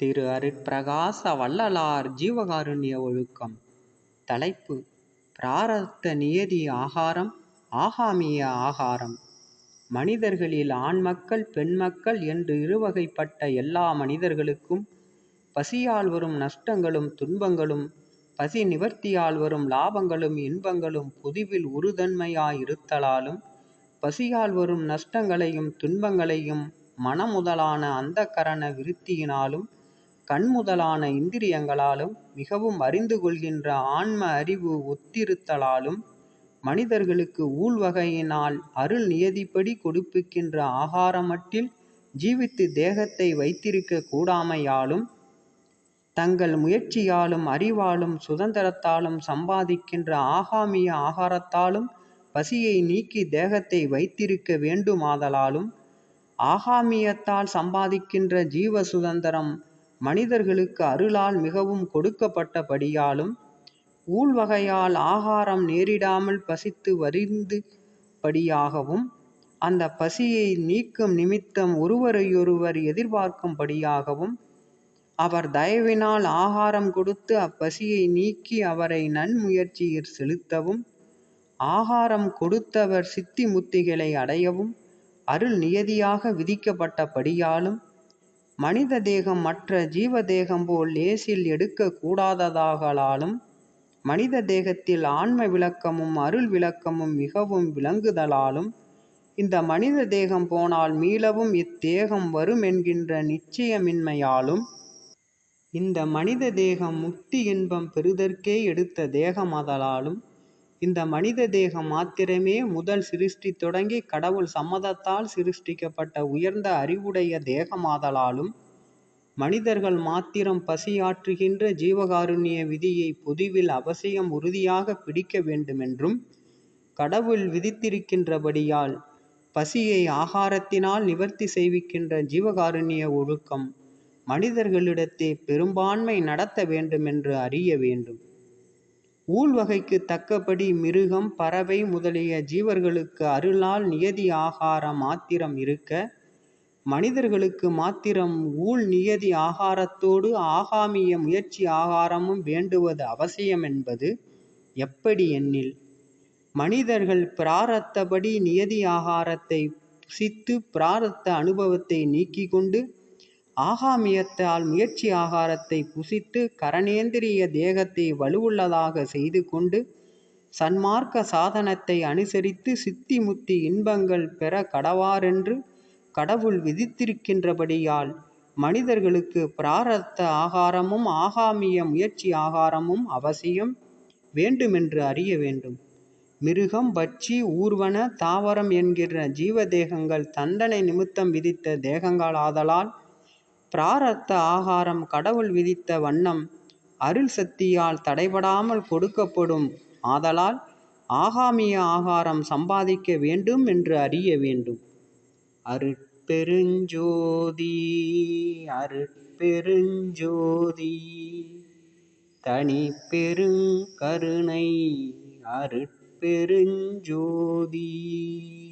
திரு அருட்பிரகாச வள்ளலார் ஜீவகாருண்ய ஒழுக்கம். தலைப்பு பிராரத்த நியதி ஆகாரம் ஆகாமிய ஆகாரம். மனிதர்களில் ஆண்மக்கள் பெண்மக்கள் என்று இருவகைப்பட்ட எல்லா மனிதர்களுக்கும் பசியால் வரும் நஷ்டங்களும் துன்பங்களும் பசி நிவர்த்தியால் வரும் லாபங்களும் இன்பங்களும் பொதுவில் உறுதன்மையாயிருத்தலாலும் பசியால் வரும் நஷ்டங்களையும் துன்பங்களையும் மனமுதலான அந்தக்கரண விருத்தியினாலும் கண்முதலான இந்திரியங்களாலும் மிகவும் அறிந்து கொள்கின்ற ஆன்ம அறிவு ஒத்திருத்தலாலும் மனிதர்களுக்கு ஊழ்வகையினால் அருள் நியதிப்படி கொடுப்பிக்கின்ற ஆகாரமட்டில் ஜீவித்து தேகத்தை வைத்திருக்க கூடாமையாலும் தங்கள் முயற்சியாலும் அறிவாலும் சுதந்திரத்தாலும் சம்பாதிக்கின்ற ஆகாமிய ஆகாரத்தாலும் பசியை நீக்கி தேகத்தை வைத்திருக்க வேண்டுமாதலாலும் ஆகாமியத்தால் சம்பாதிக்கின்ற ஜீவ சுதந்திரம் மனிதர்களுக்கு அருளால் மிகவும் கொடுக்கப்பட்டபடியாலும் ஊழ்வகையால் ஆகாரம் நேரிடாமல் பசித்து வரிந்து படியாகவும் அந்த பசியை நீக்கும் நிமித்தம் ஒருவரையொருவர் எதிர்பார்க்கும்படியாகவும் அவர் தயவினால் ஆகாரம் கொடுத்து அப்பசியை நீக்கி அவரை நன்முயற்சியில் செலுத்தவும் ஆகாரம் கொடுத்தவர் சித்தி முத்திகளை அடையவும் அருள் நியதியாக விதிக்கப்பட்டபடியாலும் மனித தேகம் மற்ற ஜீவ தேகம் போல் லேசில் எடுக்க கூடாததாகலாலும் மனித தேகத்தில் ஆன்ம விளக்கமும் அருள் விளக்கமும் மிகவும் விளங்குதலாலும் இந்த மனித தேகம் போனால் மீளவும் இத்தேகம் வரும் என்கின்ற நிச்சயமின்மையாலும் இந்த மனித தேகம் முக்தி இன்பம் பெறுதற்கே எடுத்த தேகமாதலாலும் இந்த மனித தேகம் மாத்திரமே முதல் சிருஷ்டி தொடங்கி கடவுள் சம்மதத்தால் சிருஷ்டிக்கப்பட்ட உயர்ந்த அறிவுடைய தேகமாதலாலும் மனிதர்கள் மாத்திரம் பசியாற்றுகின்ற ஜீவகாருண்ய விதியை பொதுவில் அவசியம் உறுதியாக பிடிக்க வேண்டுமென்றும் கடவுள் விதித்திருக்கின்றபடியால் பசியை ஆகாரத்தினால் நிவர்த்தி செய்விக்கின்ற ஜீவகாருண்ய ஒழுக்கம் மனிதர்களிடத்தே பெரும்பான்மை நடத்த வேண்டுமென்று அறிய வேண்டும். ஊழ்வகைக்கு தக்கபடி மிருகம் பறவை முதலிய ஜீவர்களுக்கு அருளால் நியதி ஆகாரம் மாத்திரம் இருக்க மனிதர்களுக்கு மாத்திரம் ஊழ் நியதி ஆகாரத்தோடு ஆகாமிய முயற்சி ஆகாரமும் வேண்டுவது அவசியம் என்பது எப்படி எண்ணில்? மனிதர்கள் பிராரத்தபடி நியதி ஆகாரத்தை புசித்து பிராரத்த அனுபவத்தை நீக்கிக் கொண்டு ஆகாமியத்தால் முயற்சி ஆகாரத்தை புசித்து கரணேந்திரிய தேகத்தை வலுவுள்ளதாக செய்து கொண்டு சன்மார்க்க சாதனத்தை அனுசரித்து சித்தி முத்தி இன்பங்கள் பெற கடவாரென்று கடவுள் விதித்திருக்கின்றபடியால் மனிதர்களுக்கு பிராரத்த ஆகாரமும் ஆகாமிய முயற்சி ஆகாரமும் அவசியம் வேண்டுமென்று அறிய வேண்டும். மிருகம் பட்சி ஊர்வன தாவரம் என்கிற ஜீவதேகங்கள் தண்டனை நிமித்தம் விதித்த தேகங்களாதலால் பிராரத்த ஆகாரம் கடவுள் விதித்த வண்ணம் அருள் சக்தியால் தடைபடாமல் கொடுக்கப்படும். ஆதலால் ஆகாமிய ஆகாரம் சம்பாதிக்க வேண்டும் என்று அறிய வேண்டும். அருட்பெருஞ்சோதி அருட்பெருஞ்சோதி தனி பெருங்கருணை அருட்பெருஞ்சோதி.